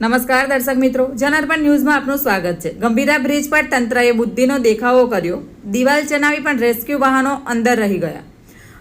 નમસ્કાર દર્શક મિત્રો, જનાર્પણ ન્યૂઝમાં આપનું સ્વાગત છે. ગંભીરા બ્રિજ પર તંત્રએ બુદ્ધિનો દેખાવો કર્યો. દિવાલ ચનાવી પણ રેસ્ક્યુ વાહનો અંદર રહી ગયા.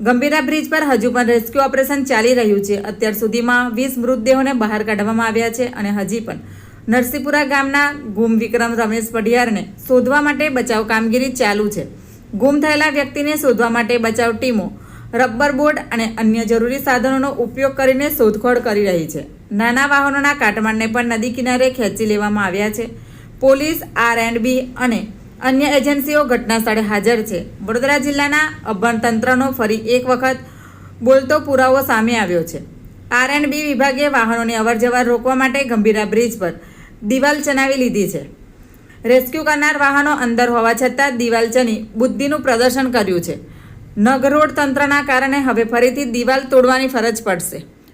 ગંભીરા બ્રિજ પર હજુ પણ રેસ્ક્યુ ઓપરેશન ચાલી રહ્યું છે. અત્યાર સુધીમાં વીસ મૃતદેહોને બહાર કાઢવામાં આવ્યા છે અને હજી પણ નરસિંહપુરા ગામના ગુમ વિક્રમ રમેશ પઢિયારને શોધવા માટે બચાવ કામગીરી ચાલુ છે. ગુમ થયેલા વ્યક્તિને શોધવા માટે બચાવ ટીમો, રબર બોર્ડ અને અન્ય જરૂરી સાધનોનો ઉપયોગ કરીને શોધખોળ કરી રહી છે. નાના વાહનોના કાટમાળને પણ નદી કિનારે ખેંચી લેવામાં આવ્યા છે. પોલીસ, આર એન્ડ બી અને અન્ય એજન્સીઓ ઘટના સ્થળે હાજર છે. વડોદરા જિલ્લાના અભણ તંત્રનો ફરી એક વખત બોલતો પુરાવો સામે આવ્યો છે. આર એન્ડ બી વિભાગે વાહનોની અવરજવર રોકવા માટે ગંભીરા બ્રિજ પર દિવાલ ચનાવી લીધી છે. રેસ્ક્યુ કરનાર વાહનો અંદર હોવા છતાં દિવાલ ચની બુદ્ધિનું પ્રદર્શન કર્યું છે. નગરોડ તંત્રના કારણે હવે ફરીથી દિવાલ તોડવાની ફરજ પડશે.